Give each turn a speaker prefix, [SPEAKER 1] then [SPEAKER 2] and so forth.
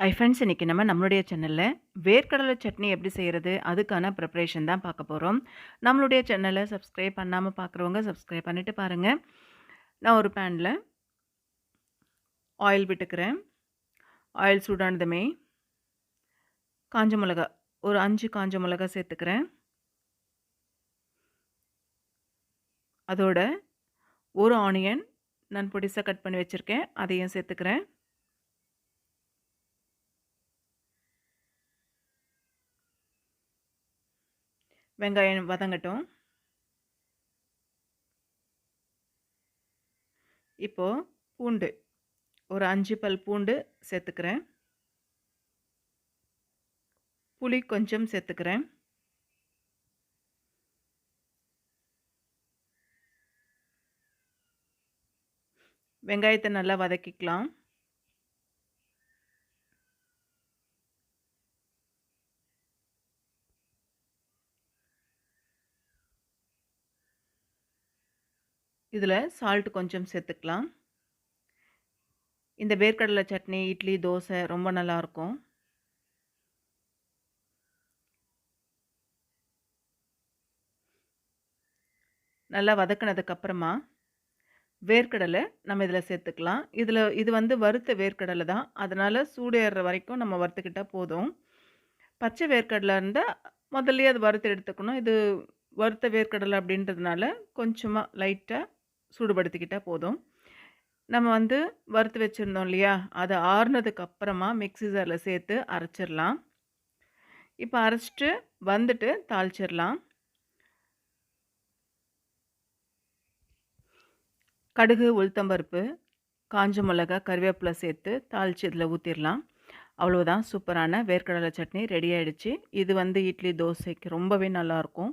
[SPEAKER 1] ஐ friends இன்றைக்கி நம்ம நம்மளுடைய சேனலில் வேர்க்கடலை சட்னி எப்படி செய்கிறது அதுக்கான ப்ரிப்ரேஷன் தான் பார்க்க போகிறோம் நம்மளுடைய சேனலை சப்ஸ்கிரைப் பண்ணாமல் பார்க்குறவங்க சப்ஸ்கிரைப் பண்ணிவிட்டு பாருங்கள் நான் ஒரு பேனில் ஆயில் விட்டுக்கிறேன். ஆயில் சூடானதுமே காஞ்ச மிளகா ஒரு அஞ்சு காஞ்ச மிளகா சேர்த்துக்கிறேன். அதோட ஒரு ஆனியன் நான் பொடிசாக கட் பண்ணி வச்சுருக்கேன். அதையும் சேர்த்துக்கிறேன். வெங்காயம் வதங்கட்டும். இப்போது பூண்டு ஒரு அஞ்சு பல் பூண்டு சேர்த்துக்கிறேன். புளி கொஞ்சம் சேர்த்துக்கிறேன். வெங்காயத்தை நல்லா வதக்கிக்கலாம். இதில் சால்ட் கொஞ்சம் சேர்த்துக்கலாம் இந்த வேர்க்கடலை சட்னி இட்லி தோசை ரொம்ப நல்லாயிருக்கும் நல்லா வதக்கினதுக்கப்புறமா வேர்க்கடலை நம்ம இதில் சேர்த்துக்கலாம் இதில் இது வந்து வறுத்த வேர்க்கடலை தான். அதனால் சூடேறுற வரைக்கும் நம்ம வறுத்துக்கிட்டால் போதும். பச்சை வேர்க்கடலை இருந்தால் முதல்லையே அது வறுத்து எடுத்துக்கணும். இது வறுத்த வேர்க்கடலை அப்படின்றதுனால கொஞ்சமாக லைட்டாக சூடுபடுத்திக்கிட்டால் போதும். நம்ம வந்து வறுத்து வச்சுருந்தோம் இல்லையா? அதை ஆறுனதுக்கு அப்புறமா மிக்ஸி ஜாரில் சேர்த்து அரைச்சிடலாம். இப்போ அரைச்சிட்டு வந்துட்டு தாளிச்சிடலாம். கடுகு உளுத்தம்பருப்பு காஞ்ச மிளகா கருவேப்பிலை சேர்த்து தாளித்து இதில் ஊற்றிடலாம் அவ்வளோதான் சூப்பரான வேர்க்கடலை சட்னி ரெடி ஆகிடுச்சு இது வந்து இட்லி தோசைக்கு ரொம்பவே நல்லாயிருக்கும்